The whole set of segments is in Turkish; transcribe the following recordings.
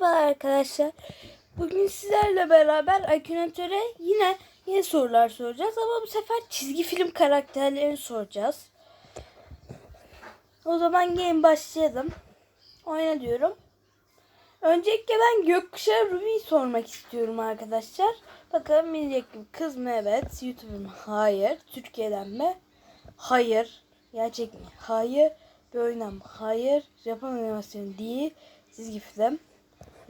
Merhaba arkadaşlar. Bugün sizlerle beraber Akinatöre yine yeni sorular soracağız ama bu sefer çizgi film karakterlerini soracağız. O zaman gelin başlayalım. Oyna diyorum. Öncelikle ben Gökkuşağı Ruby'yi sormak istiyorum arkadaşlar. Bakalım bilecek mi? Kız mı? Evet. YouTuber mı? Hayır. Türkiye'den mi? Hayır. Gerçek mi? Hayır. Bir oyundan? Hayır. Japon animasyonu değil. Çizgi film.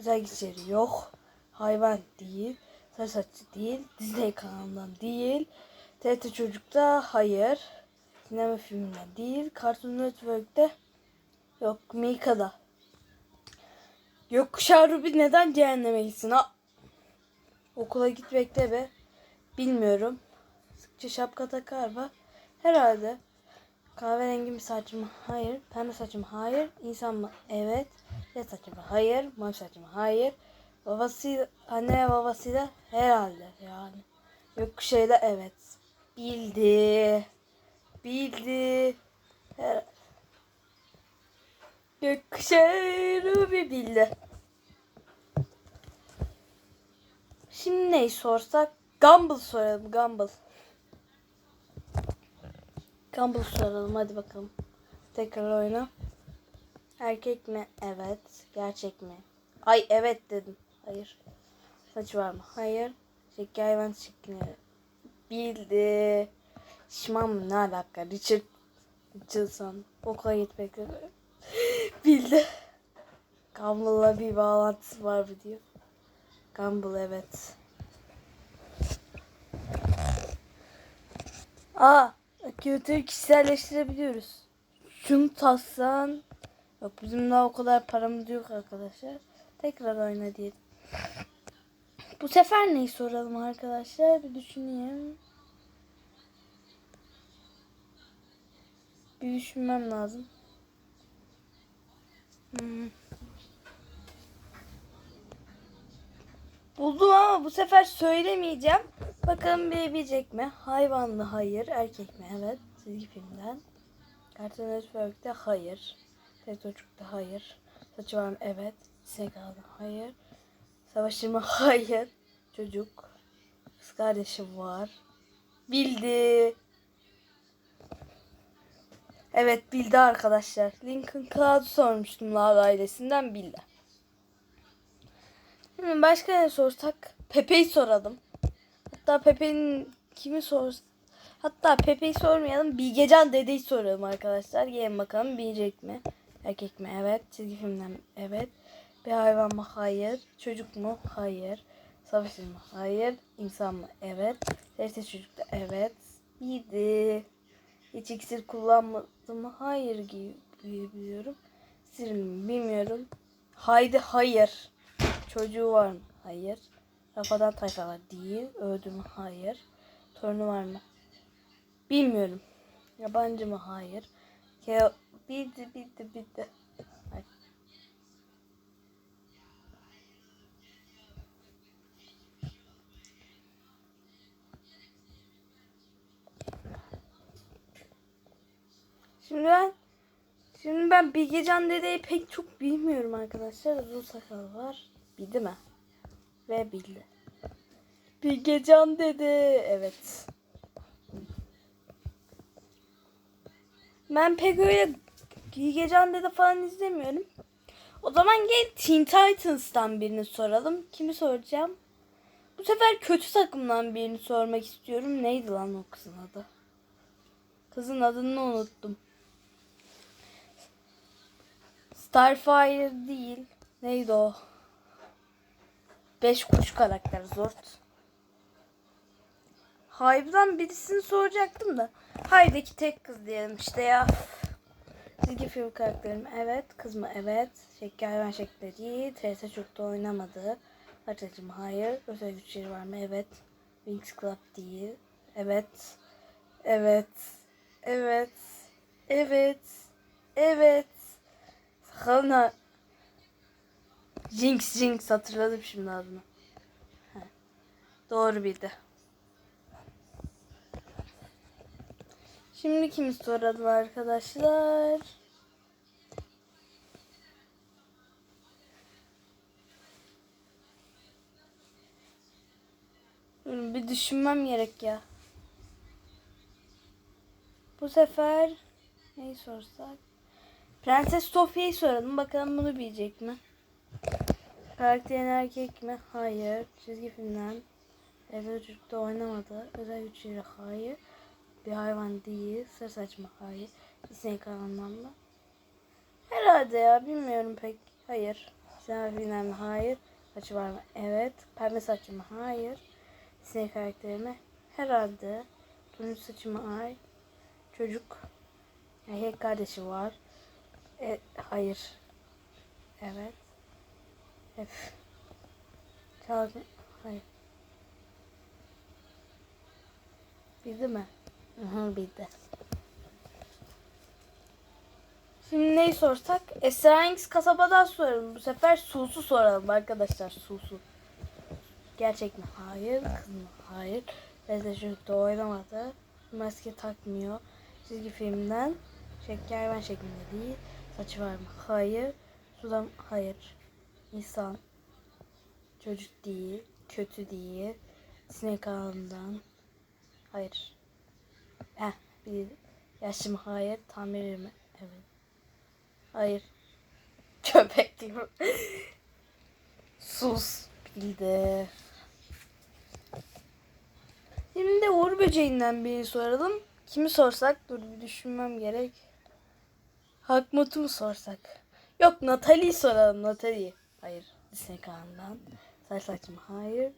Özel güçleri yok. Hayvan değil. Sarı saçlı değil. Disney kanalından değil. TRT Çocuk'ta hayır. Sinema filminden değil. Cartoon Network'te yok. Mika'da. Gökkuşağı Ruby neden cehenneme gitsin ha? Okula gitmekte be. Bilmiyorum. Sıkça şapka takar mı? Herhalde. Kahverengi mi saçım? Hayır. Pembe saçım? Hayır. İnsan mı? Evet. Ne saçım? Hayır. Mavi saçım? Hayır. Babası, anne ve babasıyla herhalde yani. Gökkuşağıyla evet. Bildi. Bildi. Her... Gökkuşağı Ruby bildi. Şimdi neyi sorsak? Gumball soralım. Gumball. Gumball soralım. Hadi bakalım. Tekrar oyna. Erkek mi? Evet. Gerçek mi? Ay evet dedim. Hayır. Saç var mı? Hayır. Şeker hayvan şeklini. Bildi. Şişman mı? Ne alaka? Richard Richardson. Okula gitmek. Bildi. Gumball'la bir bağlantısı var mı diyor. Gumball evet. Aa, kötü kişiselleştirebiliyoruz. Şunu tassan. Yok bizim daha o kadar paramız yok arkadaşlar. Tekrar oyna diyelim. Bu sefer neyi soralım arkadaşlar? Bir düşüneyim. Bir düşünmem lazım. Hmm. Buldum ama bu sefer söylemeyeceğim. Bakalım bilebilecek mi? Hayvan mı? Hayır. Erkek mi? Evet. Çizgi filmden. Cartoon Network'te hayır. Tek çocukta hayır. Saçı var mı? Evet. Segalı hayır. Savaşır mı? Hayır. Çocuk. Kız kardeşim var. Bildi. Evet bildi arkadaşlar. Lincoln Cloud'u sormuştum Loud ailesinden bildi. Şimdi başka ne sorsak? Pepe'yi soralım. Hatta Pepe'nin kimi sor? Hatta Pepe'yi sormayalım. Bilgecan dedeyi soralım arkadaşlar. Gelin bakalım bilecek mi? Erkek mi? Evet. Çizgi filmden? Evet. Bir hayvan mı? Hayır. Çocuk mu? Hayır. Savaşır mı? Hayır. İnsan mı? Evet. Sesli çocuk da evet. Bildi. Hiç iksir kullanmadım mı? Hayır gibi biliyorum. Sir mi? Bilmiyorum. Haydi hayır. Çocuğu var mı? Hayır. Rafadan tayfa var değil. Öldü mü? Hayır. Torunu var mı? Bilmiyorum. Yabancı mı? Hayır. Ke bildi bildi bildi. Hayır. Şimdi ben Şimdi ben Bilgecan dedeyi pek çok bilmiyorum arkadaşlar. Uzun sakal var. Bildi mi? Ve bildi. Bilgecan dede. Evet. Ben pek öyle Bilgecan dede falan izlemiyorum. O zaman gel Teen Titans'tan birini soralım. Kimi soracağım? Bu sefer kötü takımdan birini sormak istiyorum. Neydi lan o kızın adı? Kızın adını unuttum. Starfire değil. Neydi o? Beş kuş karakter Zord. Hive'dan birisini soracaktım da. Hive'deki tek kız diyelim işte ya. Çizgi film karakterim evet. Kız mı evet. Şeker hayvan şekli değil. TRT çok da oynamadı. Mı hayır. Özel güçleri var mı evet. Wings Club değil. Evet. Evet. Evet. Evet. Evet. Sakalına Jinx Jinx hatırladım şimdi adını. Doğru bildi. Şimdi kimi soralım arkadaşlar? Bir düşünmem gerek ya. Bu sefer neyi sorsak? Prenses Sofia'yı soralım. Bakalım bunu bilecek mi? Karakterin erkek mi? Hayır. Çizgi filmden. Evde çocukta oynamadı. Özel güçleri hayır. Bir hayvan değil. Sarı saç mı? Hayır. Disney kanalından mı? Herhalde ya. Bilmiyorum pek. Hayır. Sinema mi? Hayır. Saçı var mı? Evet. Pembe saçı mı? Hayır. Disney karakteri mi? Herhalde. Turuncu saçı mı? Ay. Çocuk. Erkek kardeşi var. E, hayır. Evet. F. Çalgı. Hayır. Bildi mi? Hı bildi. Şimdi neyi sorsak? Esrarengiz kasabadan soralım. Bu sefer Susu soralım arkadaşlar. Susu. Gerçek mi? Hayır. Kız mı? Hayır. Bezde çocukta oynamadı. Maske takmıyor. Çizgi filmden. Şeker ben şeklinde değil. Saçı var mı? Hayır. Sudan hayır. İnsan. Çocuk değil. Kötü değil. Sinek kanalından. Hayır. Heh. Bir yaşlı mı? Hayır. Tamir mi? Evet. Hayır. Köpek diyorum. Sus. Bildi. Şimdi de Uğur Böceği'nden birini soralım. Kimi sorsak? Dur bir düşünmem gerek. Hakmut'u mu sorsak? Yok Natalie'yi soralım Natalie. Hayır. Disney kanalından. Saç saçım hayır.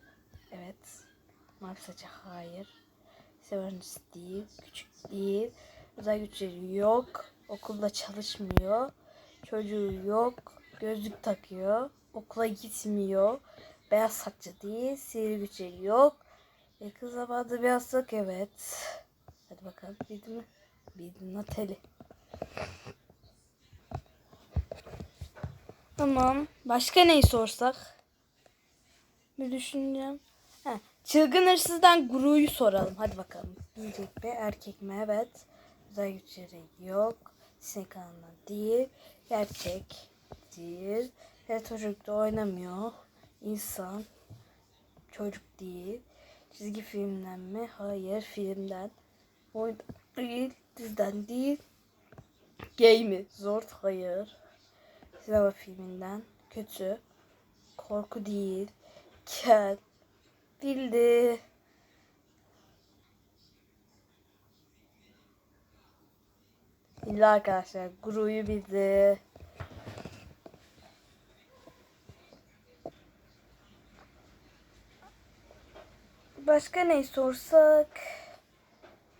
Evet. Mavi saçı hayır. Severnis değil. Küçük değil. Özel güçleri yok. Okulda çalışmıyor. Çocuğu yok. Gözlük takıyor. Okula gitmiyor. Beyaz saçlı değil. Sihir güçleri yok. Yakın zamanda bir hastalık evet. Hadi bakalım bildi mi? Bildi Natalie. Tamam. Başka neyi sorsak? Bir düşüneceğim. Ha, çılgın hırsızdan Guru'yu soralım. Hadi bakalım. Bilecek mi? Erkek mi? Evet. Özel güçleri yok. Sinek kanalından değil. Gerçek değil. Her çocukta oynamıyor. İnsan. Çocuk değil. Çizgi filmden mi? Hayır. Filmden. Oyun değil. Dizden değil. Gay mi? Zor. Hayır. Sinema filminden. Kötü. Korku değil. Kel. Bildi. Bildi arkadaşlar. Guru'yu bildi. Başka ne sorsak?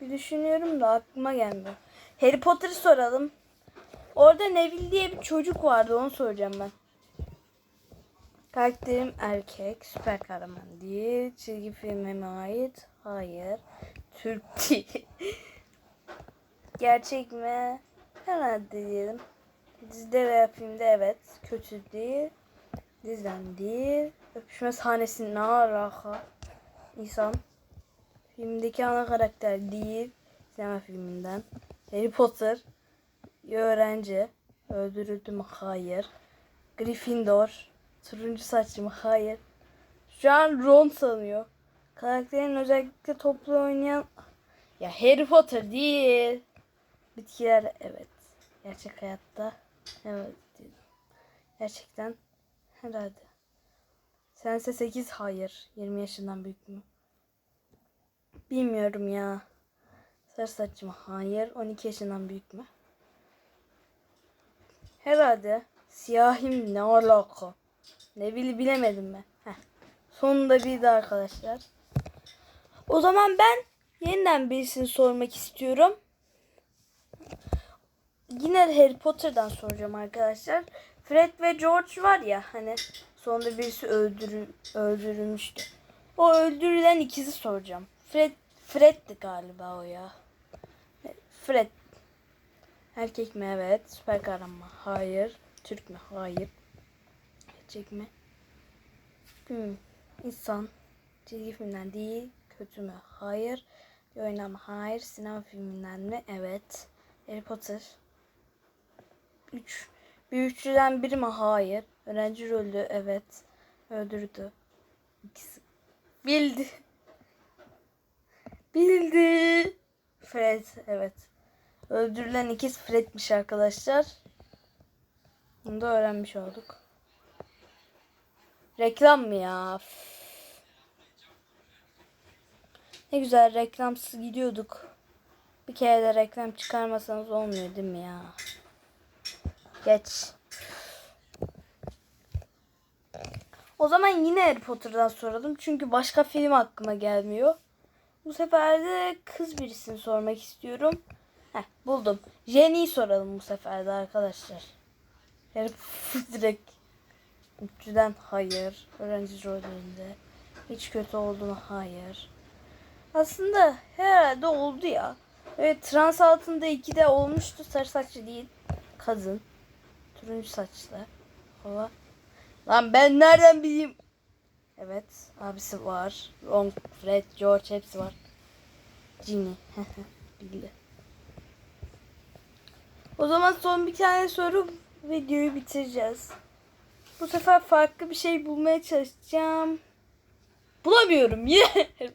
Bir düşünüyorum da aklıma gelmiyor. Harry Potter'ı soralım. Orada Neville diye bir çocuk vardı onu soracağım ben. Karakterim erkek, süper kahraman değil. Çizgi filme ait? Hayır. Türk değil. Gerçek mi? Herhalde diyelim. Dizide veya filmde evet. Kötü değil. Dizden değil. Öpüşme sahnesi ne alaka? İnsan. Filmdeki ana karakter değil. Sinema filminden. Harry Potter. Öğrenci. Öldürüldü mü? Hayır. Gryffindor. Turuncu saçlı mı? Hayır. Şu an Ron sanıyor. Karakterin özellikle toplu oynayan... Ya Harry Potter değil. Bitkiler evet. Gerçek hayatta evet. değil. Gerçekten herhalde. Sense 8 hayır. 20 yaşından büyük mü? Bilmiyorum ya. Sarı saçlı mı? Hayır. 12 yaşından büyük mü? Herhalde. Siyahim ne alaka? Ne bile bilemedim ben. Heh. Sonunda bildi arkadaşlar. O zaman ben yeniden birisini sormak istiyorum. Yine Harry Potter'dan soracağım arkadaşlar. Fred ve George var ya hani sonunda birisi öldürü, öldürülmüştü. O öldürülen ikizi soracağım. Fred Fred'di galiba o ya. Fred. Erkek mi? Evet. Süper kahraman mı? Hayır. Türk mü? Hayır. Gerçek mi? Hmm. İnsan. Çizgi filmden değil. Kötü mü? Hayır. Bir? Hayır. Sinema filminden mi? Evet. Harry Potter. Üç. Bir üçlüden biri mi? Hayır. Öğrenci rolü evet. Öldürdü. İkisi. Bildi. Bildi. Fred evet. Öldürülen ikiz Fred'miş arkadaşlar. Bunu da öğrenmiş olduk. Reklam mı ya? Ne güzel reklamsız gidiyorduk. Bir kere de reklam çıkarmasanız olmuyor değil mi ya? Geç. O zaman yine Harry Potter'dan soralım. Çünkü başka film aklıma gelmiyor. Bu sefer de kız birisini sormak istiyorum. Heh, buldum. Jenny'i soralım bu sefer de arkadaşlar. Potter direkt. Üçlüden hayır. Öğrenci rollerinde. Hiç kötü olduğunu hayır. Aslında herhalde oldu ya. Evet trans altında iki de olmuştu. Sarı saçlı değil. Kadın. Turuncu saçlı. Hava. Lan ben nereden bileyim? Evet. Abisi var. Ron, Fred, George hepsi var. Ginny. Bildi. O zaman son bir tane soru videoyu bitireceğiz. Bu sefer farklı bir şey bulmaya çalışacağım. Bulamıyorum yine.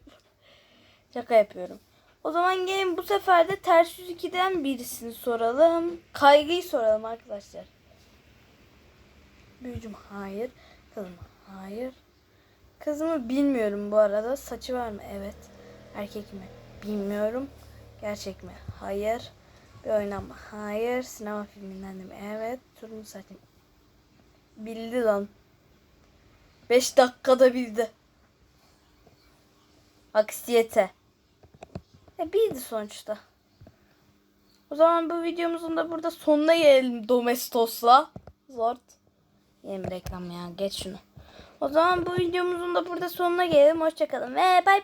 Şaka yapıyorum. O zaman gelin bu sefer de ters yüz 2'den birisini soralım. Kaygıyı soralım arkadaşlar. Büyücüm hayır. Kızım hayır. Kızımı bilmiyorum bu arada. Saçı var mı? Evet. Erkek mi? Bilmiyorum. Gerçek mi? Hayır. Bir. Hayır. Sinema filminden mi? Evet. Turuncu saçı. Bildi lan. 5 dakikada bildi. Aksiyete. E bildi sonuçta. O zaman bu videomuzun da burada sonuna gelelim Domestos'la. Zort. Yeni reklam ya geç şunu. O zaman bu videomuzun da burada sonuna gelelim. Hoşçakalın ve bay bay.